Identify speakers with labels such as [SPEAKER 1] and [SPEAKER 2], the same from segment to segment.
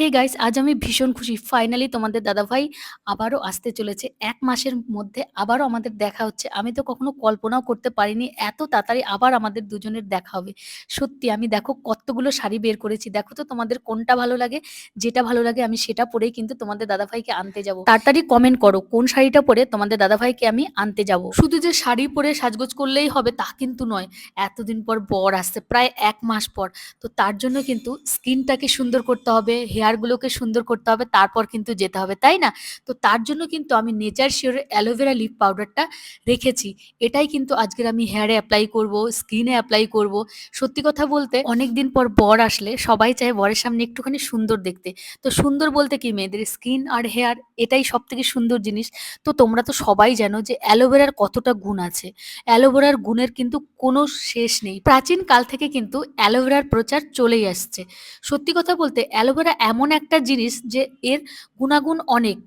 [SPEAKER 1] Hey guys আজ আমি ভীষণ খুশি। ফাইনালি তোমাদের দাদাভাই আবারও আসতে চলেছে। এক মাসের মধ্যে আবারও আমাদের দেখা হচ্ছে। আমি তো কখনো কল্পনাও করতে পারিনি, এত তাড়াতাড়ি আবার আমাদের দুজনের দেখা হবে। সত্যি, আমি দেখো কতগুলো শাড়ি বের করেছি। দেখো তো তোমাদের কোনটা ভালো লাগে, যেটা ভালো লাগে, আমি সেটা পরেই কিন্তু তোমাদের দাদাভাইকে আনতে যাব। তাড়াতাড়ি কমেন্ট করো, কোন শাড়িটা পরে তোমাদের দাদাভাইকে আমি আনতে যাব। শুধু যে শাড়ি পরে সাজগোজ করলেই হবে তা কিন্তু নয়, এতদিন পর বর আসছে, প্রায় এক মাস পর। তো তার জন্য কিন্তু স্কিনটাকে সুন্দর করতে হবে হেয়ারগুলোকে সুন্দর করতে হবে, তারপর কিন্তু যেতে হবে, তাই না? তো তার জন্য কিন্তু আমি নেচার শিওরের অ্যালোভেরা লিপ পাউডারটা রেখেছি। এটাই কিন্তু আজকের আমি হেয়ারে অ্যাপ্লাই করব স্কিনে অ্যাপ্লাই করব। সত্যি কথা বলতে অনেক দিন পর বর আসলে সবাই চায় বরের সামনে একটুখানি সুন্দর দেখতে। তো সুন্দর বলতে কি মেয়েদের? স্কিন আর হেয়ার এটাই সব থেকে সুন্দর জিনিস। তো তোমরা তো সবাই জানো যে অ্যালোভেরার কতটা গুণ আছে। অ্যালোভেরার গুণের কিন্তু কোনো শেষ নেই। প্রাচীন কাল থেকে কিন্তু অ্যালোভেরার প্রচার চলেই আসছে। সত্যি কথা বলতে অ্যালোভেরা এমন একটা জিনিস যে এর গুণাগুণ অনেক।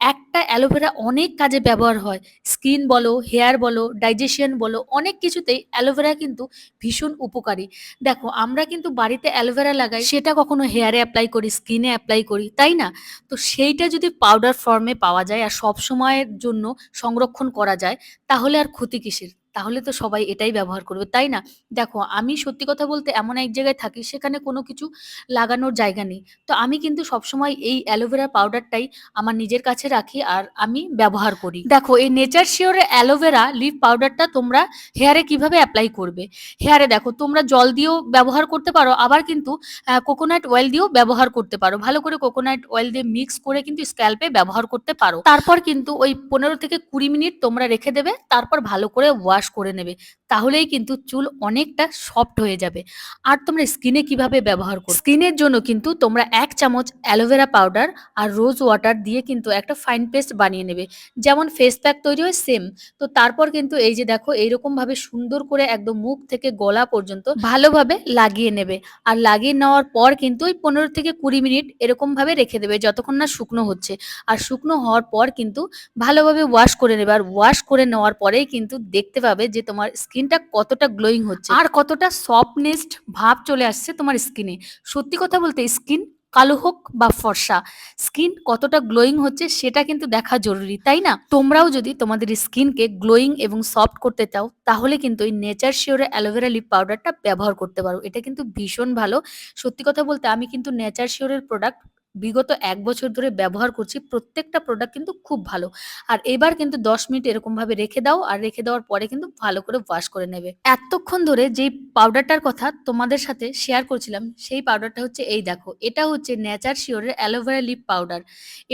[SPEAKER 1] একটা অ্যালোভেরা অনেক কাজে ব্যবহার হয়। স্কিন বলো, হেয়ার বলো, ডাইজেশন বলো, অনেক কিছুতেই অ্যালোভেরা কিন্তু ভীষণ উপকারী। দেখো, আমরা কিন্তু বাড়িতে অ্যালোভেরা লাগাই, সেটা কখনো হেয়ারে অ্যাপ্লাই করি, স্কিনে অ্যাপ্লাই করি, তাই না? তো সেইটা যদি পাউডার ফর্মে পাওয়া যায় আর সব সময়ের জন্য সংরক্ষণ করা যায়, তাহলে আর ক্ষতি কিসের? তাহলে তো সবাই এটাই ব্যবহার করবে। তাই না? দেখো, আমি সত্যি কথা বলতে এমন এক জায়গায় থাকি, সেখানে কোনো কিছু লাগানোর জায়গা নেই। তো আমি কিন্তু সবসময় এই অ্যালোভেরা পাউডারটাই আমার নিজের কাছে রাখি আর আমি ব্যবহার করি। দেখো, এই নেচার শিওরের অ্যালোভেরা লিপ পাউডারটা তোমরা হেয়ারে কীভাবে অ্যাপ্লাই করবে? হেয়ারে দেখো, তোমরা জল দিয়েও ব্যবহার করতে পারো, আবার কিন্তু কোকোনাট অয়েল দিয়েও ব্যবহার করতে পারো। ভালো করে কোকোনাট অয়েল দিয়ে মিক্স করে কিন্তু স্ক্যাল্পে ব্যবহার করতে পারো। তারপর কিন্তু ওই পনেরো থেকে কুড়ি মিনিট তোমরা রেখে দেবে, তারপর ভালো করে ওয়াশ করে নেবে, তাহলেই কিন্তু চুল অনেকটা সফট হয়ে যাবে। আর তোমরা স্কিনে কীভাবে ব্যবহার করো? স্কিনের জন্য কিন্তু তোমরা এক চামচ অ্যালোভেরা পাউডার আর রোজ ওয়াটার দিয়ে কিন্তু একটা ফাইন পেস্ট বানিয়ে নেবে। যেমন ফেস প্যাক তৈরি হয় সেম তো তারপর কিন্তু এই যে দেখো, এইরকম ভাবে সুন্দর করে একদম মুখ থেকে গলা পর্যন্ত ভালোভাবে লাগিয়ে নেবে। আর লাগিয়ে নেওয়ার পর কিন্তু ওই পনেরো থেকে কুড়ি মিনিট এরকম ভাবে রেখে দেবে, যতক্ষণ না শুকনো হচ্ছে। আর শুকনো হওয়ার পর কিন্তু ভালোভাবে ওয়াশ করে নেবে। আর ওয়াশ করে নেওয়ার পরেই কিন্তু দেখতে পাবে যে তোমার স্কিনটা কতটা গ্লোয়িং হচ্ছে। আর কতটা সফটনেসড ভাব চলে আসছে তোমার স্কিনে। সত্যি কথা বলতে স্কিন কালো হোক বা ফর্সা, স্কিন কতটা গ্লোয়িং হচ্ছে সেটা কিন্তু দেখা জরুরি, তাই না? তোমরাও যদি তোমাদের স্কিনকে গ্লোয়িং এবং সফট করতে চাও, তাহলে কিন্তু এই নেচার শিওরে অ্যালোভেরা লিপ পাউডারটা ব্যবহার করতে পারো। এটা কিন্তু ভীষণ ভালো। সত্যি কথা বলতে আমি কিন্তু নেচার শিওরের প্রোডাক্ট বিগত এক বছর ধরে ব্যবহার করছি, প্রত্যেকটা প্রোডাক্ট কিন্তু খুব ভালো। আর এবার কিন্তু দশ মিনিট এরকম ভাবে রেখে দাও, আর রেখে দেওয়ার পরে কিন্তু ভালো করে ওয়াশ করে নেবে। এতক্ষণ ধরে যেই পাউডারটার কথা তোমাদের সাথে শেয়ার করছিলাম, সেই পাউডারটা হচ্ছে এই দেখো, এটা হচ্ছে ন্যাচার শিওরের অ্যালোভেরা লিপ পাউডার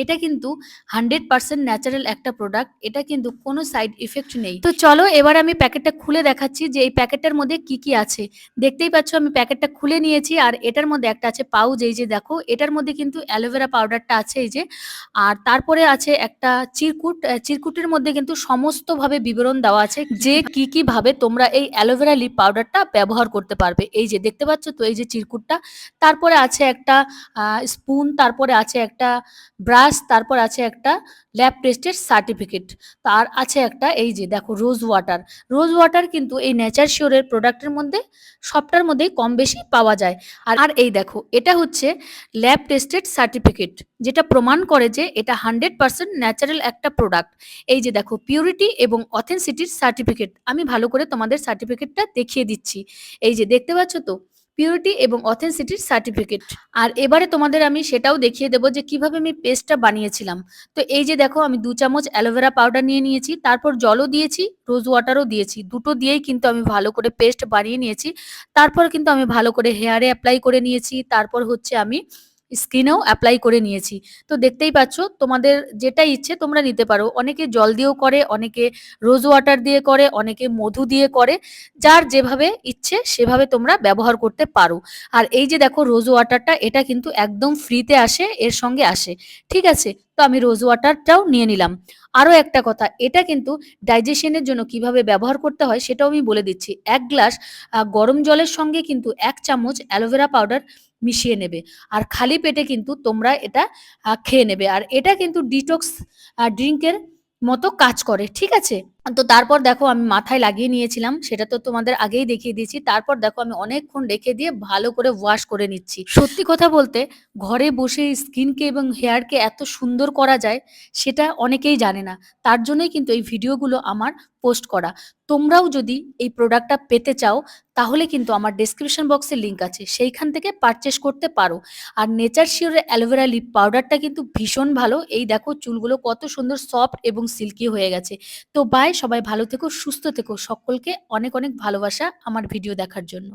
[SPEAKER 1] এটা কিন্তু হান্ড্রেড পার্সেন্ট ন্যাচারাল একটা প্রোডাক্ট এটা কিন্তু কোনো সাইড ইফেক্ট নেই। তো চলো এবার আমি প্যাকেটটা খুলে দেখাচ্ছি যে এই প্যাকেটটার মধ্যে কি কি আছে। দেখতেই পাচ্ছ আমি প্যাকেটটা খুলে নিয়েছি, আর এটার মধ্যে একটা আছে পাউজ এই যে দেখো, এটার মধ্যে কিন্তু অ্যালোভেরা পাউডারটা আছে এই যে। আর তারপরে আছে একটা চিরকুট চিরকুটের মধ্যে কিন্তু সমস্তভাবে বিবরণ দেওয়া আছে যে কি কি ভাবে তোমরা এই অ্যালোভেরা লিপ পাউডারটা ব্যবহার করতে পারবে। এই যে দেখতে পাচ্ছ তো এই যে চিরকুটটা। তারপরে আছে একটা স্পুন তারপরে আছে একটা ব্রাশ তারপর আছে একটা ল্যাব টেস্টের সার্টিফিকেট। তার আছে একটা এই যে দেখো রোজ ওয়াটার। রোজ ওয়াটার কিন্তু এই নেচার শিওরের প্রোডাক্টের মধ্যে সবটার মধ্যেই কম বেশি পাওয়া যায়। আর আর এই দেখো এটা হচ্ছে ল্যাব টেস্টেড সার্টিফিকেট যেটা প্রমাণ করে যে এটা হান্ড্রেড পার্সেন্ট ন্যাচারাল একটা প্রোডাক্ট এই যে দেখো পিউরিটি এবং অথেন্সিটির সার্টিফিকেট আমি ভালো করে তোমাদের সার্টিফিকেটটা দেখিয়ে দিচ্ছি। এই যে দেখতে পাচ্ছ তো পিউরিটি এবং অথেন্সিটির সার্টিফিকেট আর এবারে তোমাদের আমি সেটাও দেখিয়ে দেবো যে কীভাবে আমি পেস্টটা বানিয়েছিলাম। তো এই যে দেখো, আমি দু চামচ অ্যালোভেরা পাউডার নিয়ে নিয়েছি, তারপর জলও দিয়েছি রোজ ওয়াটারও দিয়েছি। দুটো দিয়েই কিন্তু আমি ভালো করে পেস্ট বানিয়ে নিয়েছি। তারপর কিন্তু আমি ভালো করে হেয়ারে অ্যাপ্লাই করে নিয়েছি। তারপর হচ্ছে আমি স্কিনেও অ্যাপ্লাই করে নিয়েছি। তো দেখতেই পাচ্ছ, তোমাদের যেটা ইচ্ছে তোমরা নিতে পারো। অনেকে জল দিয়েও করে, অনেকে রোজ ওয়াটার দিয়ে করে, অনেকে মধু দিয়ে করে, যার যেভাবে ইচ্ছে সেভাবে তোমরা ব্যবহার করতে পারো। আর এই যে দেখো রোজ ওয়াটারটা এটা কিন্তু একদম ফ্রিতে আসে, এর সঙ্গে আসে। ঠিক আছে? তো আমি রোজ ওয়াটারটাও নিয়ে নিলাম। আরও একটা কথা, এটা কিন্তু ডাইজেশনের জন্য কীভাবে ব্যবহার করতে হয় সেটাও আমি বলে দিচ্ছি। এক গ্লাস গরম জলের সঙ্গে কিন্তু এক চামচ অ্যালোভেরা পাউডার মিশিয়ে নেবে। আর খালি পেটে কিন্তু তোমরা এটা খেয়ে নেবে। আর এটা কিন্তু ডিটক্স ড্রিঙ্কের মতো কাজ করে। ঠিক আছে? তো তারপর দেখো আমি মাথায় লাগিয়ে নিয়েছিলাম। সেটা তো তোমাদের আগেই দেখিয়ে দিয়েছি। তারপর দেখো আমি অনেকক্ষণ রেখে দিয়ে ভালো করে ওয়াশ করে নিচ্ছি। সত্যি কথা বলতে ঘরে বসে স্কিনকে এবং হেয়ারকে এত সুন্দর করা যায়, সেটা অনেকেই জানে না। তার জন্যই কিন্তু এই ভিডিওগুলো আমার পোস্ট করা। তোমরাও যদি এই প্রোডাক্টটা পেতে চাও, তাহলে কিন্তু আমার ডেসক্রিপশন বক্সে লিঙ্ক আছে। সেইখান থেকে পারচেস করতে পারো। আর নেচার শিওরের অ্যালোভেরা লিপ পাউডারটা কিন্তু ভীষণ ভালো। এই দেখো চুলগুলো কত সুন্দর সফট এবং সিল্কি হয়ে গেছে। তো বাই সবাই ভালো থেকো, সুস্থ থেকো। সকলকে অনেক, অনেক ভালোবাসা আমার ভিডিও দেখার জন্য।